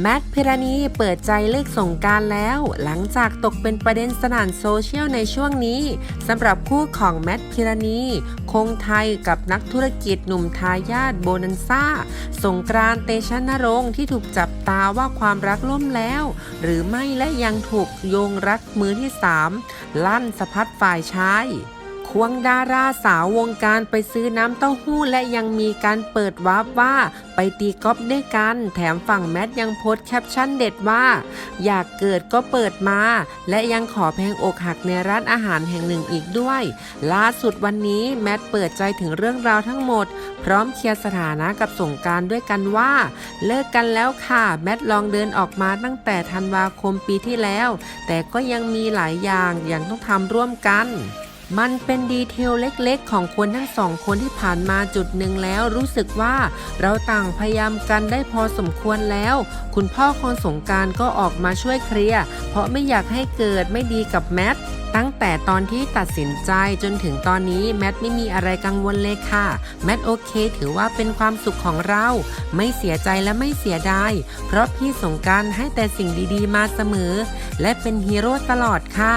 แมทพิรานีเปิดใจเลขสงการแล้ว หลังจากตกเป็นประเด็นสนั่นโซเชียลในช่วงนี้สำหรับคู่ของแมทพิรานีคงไทยกับนักธุรกิจหนุ่มทายาทโบนันซ่า สงกรานเตชะนรงค์ที่ถูกจับตาว่าความรักล่มแล้ว หรือไม่และยังถูกโยงรักมือที่สามลั่นสะพัดฝ่ายชาย ควงดาราสาววงการไปซื้อน้ำเต้าหู้และยังมีการเปิดวาร์ปว่า ไปตีกอล์ฟด้วยกัน แถมฝั่งแมทยังโพสต์แคปชั่นเด็ดว่า อยากเกิดก็เปิดมา และยังขอเพลงอกหักในร้านอาหารแห่งหนึ่งอีกด้วย ล่าสุดวันนี้แมทเปิดใจถึงเรื่องราวทั้งหมด พร้อมเคลียร์สถานะกับสงการด้วยกันว่า เลิกกันแล้วค่ะแมทลองเดินออกมาตั้งแต่ธันวาคมปีที่แล้ว แต่ก็ยังมีหลายอย่างย่างต้องทำร่วมกัน มันเป็นดีเทลเล็กๆ ของคนทั้งสองคนที่ผ่านมาจุดหนึ่งแล้วรู้สึกว่าเราต่างพยายามกันได้พอสมควรแล้ว คุณพ่อคนสงการก็ออกมาช่วยเคลียร์เพราะไม่อยากให้เกิดไม่ดีกับแมทตั้งแต่ตอนที่ตัดสินใจจนถึงตอนนี้แมทไม่มีอะไรกังวลเลยค่ะ แมทโอเคถือว่าเป็นความสุขของเรา ไม่เสียใจและไม่เสียดายเพราะพี่สงการให้แต่สิ่งดีๆ มาเสมอ และเป็นฮีโร่ตลอดค่ะ